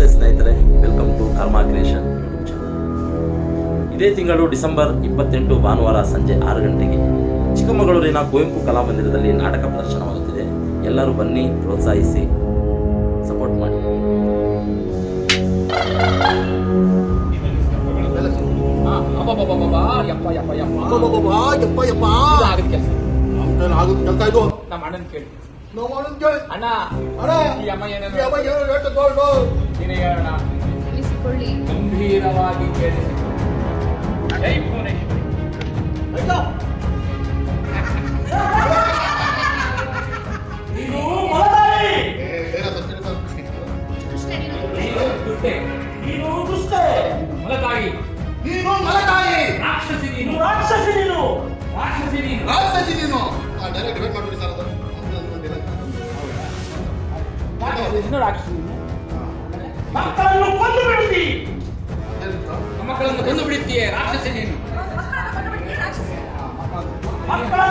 ನಮಸ್ತೆ ಸ್ನೇಹಿತರೆ welcome to Karma creation YouTube channel ಇದೇ ತಿಂಗಳು ಡಿಸೆಂಬರ್ ಇಪ್ಪತ್ತೆಂಟು ಭಾನುವಾರ ಸಂಜೆ ಆರು ಗಂಟೆಗೆ ಚಿಕ್ಕಮಗಳೂರಿನ ಕುವೆಂಪು ಕಲಾಮಂದಿರದಲ್ಲಿ ನಾಟಕ ಪ್ರದರ್ಶನವಾಗುತ್ತಿದೆ ಎಲ್ಲರೂ ಬನ್ನಿ ಪ್ರೋತ್ಸಾಹಿಸಿ ಸಪೋರ್ಟ್ ಮಾಡಿ. ನಮ್ಮ ಅಣ್ಣನ ಕೇಳಿ. ನಾವು ಕೇಳಿ ಅಣ್ಣ ಅಣ್ಣ ಈ ಅಮ್ಮ ಈ ಏನೇನು ಅಮ್ಮ ಏನೋ ಹೇಳ್ತಾ ನೀನೇ ಹೇಳೋಣ ತಿಳಿಸಿಕೊಳ್ಳಿ. ಗಂಭೀರವಾಗಿ ಕೇಳಿಸಿ ಜೈ ಭುವನೇಶ್ವರಿ. ಆಯ್ತಾ? ನೀನು ಏನದು ನೀನು. ದುಷ್ಟೆ. ನೀನು ದುಷ್ಟೆ. ಮಲತಾಯಿ. ನೀನು ಮಲತಾಯಿ. ರಾಕ್ಷಸಿ ನೀನು. ರಾಕ್ಷಸಿ ನೀನು. ರಾಕ್ಷಸಿ ನೀನು. ರಾಕ್ಷಸಿ ನೀನು. ಡೈರೆಕ್ಟ್ ಡಿಬೇಟ್ ಮಾಡ್ಬಿಡಿ ಸರ್ ಅದು. ರಾಕ್ಷಸಿ ನೀನು ರಾಕ್ಷಸಿ ನೀನು. ಮಕ್ಕಳನ್ನು ಕೊಂದು ಬಿಡುತ್ತಿ? ಮಕ್ಕಳನ್ನು ಕೊಂದು ಬಿಡುತ್ತೀಯೇ? ರಾಕ್ಷಸಿ ನೀನು. ಮಕ್ಕಳನ್ನು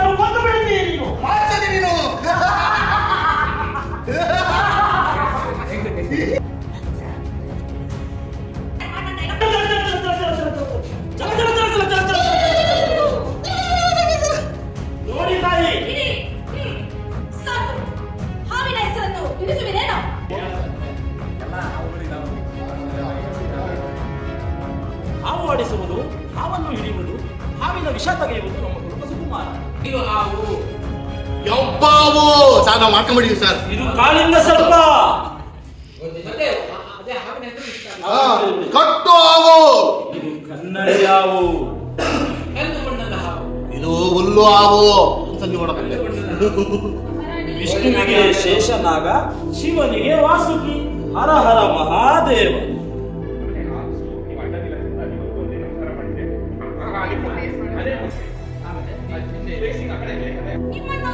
ಹಾವು ಆಡಿಸುವುದು ಹಾವನ್ನು ಹಿಡಿಯುವುದು ಹಾವಿನ ವಿಷ ತೆಗೆಯುವುದು ನಮ್ಮ ಕುಟುಂಬ ಸುಕುಮಾರ. ಇದು ಹಾವು. ಯಬ್ಬಾವು ಸರ್ ನಾವು ಮಾಡ್ಕೊಂಬಿಡಿದ್ವಿ ಸರ್. ಇದು ಕಾಳಿಂದ ಸರ್ಪ. ಕಟ್ಟು ಹಾವು. ಇದು ಕನ್ನಡಿ ಹಾವು. ಇದು ಹುಲ್ಲು ಹಾವು. ಸಂಜೆ ಮಾಡಕ್ಕೆ ವಿಷ್ಣುವಿಗೆ ಶೇಷನಾಗ ಶಿವನಿಗೆ ವಾಸುಕಿ. ಹರ ಹರ ಮಹಾದೇವ. ನಿಮ್ಮನ್ನು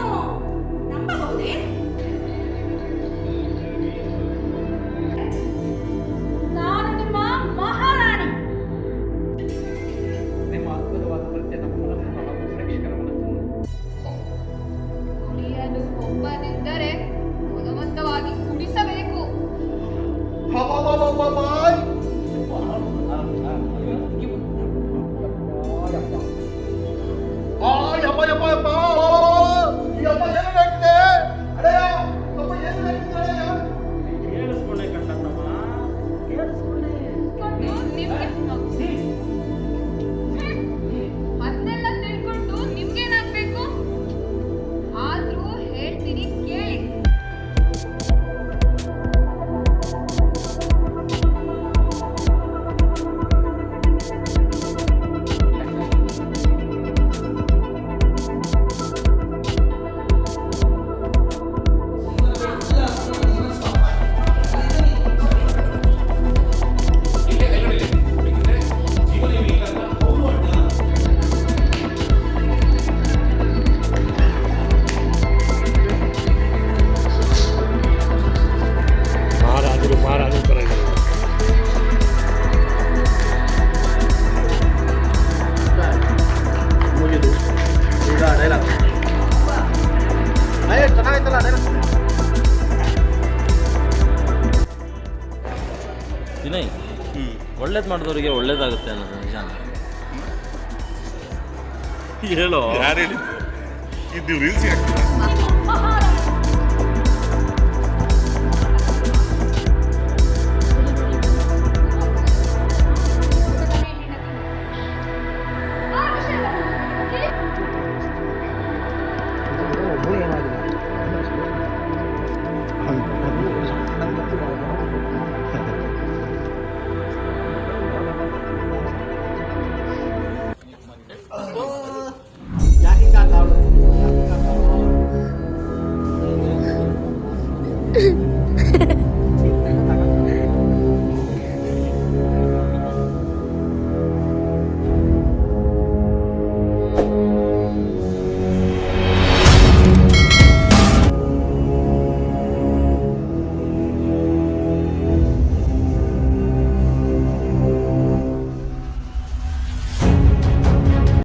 ಡೈಲಾಗ್ ಏ, ಚೆನ್ನಾಗೈತಲ್ಲ ಡೈಲಾಗ್ ವಿನಯ್ ಒಳ್ಳೇದು ಮಾಡಿದವರಿಗೆ ಒಳ್ಳೇದಾಗುತ್ತೆ ಅನ್ನೋದು ನಿಜಾನ ಹೇಳೋ? ಯಾರು ಹೇಳಿದ್ದು? ಇದು ರೀಲ್ಸ್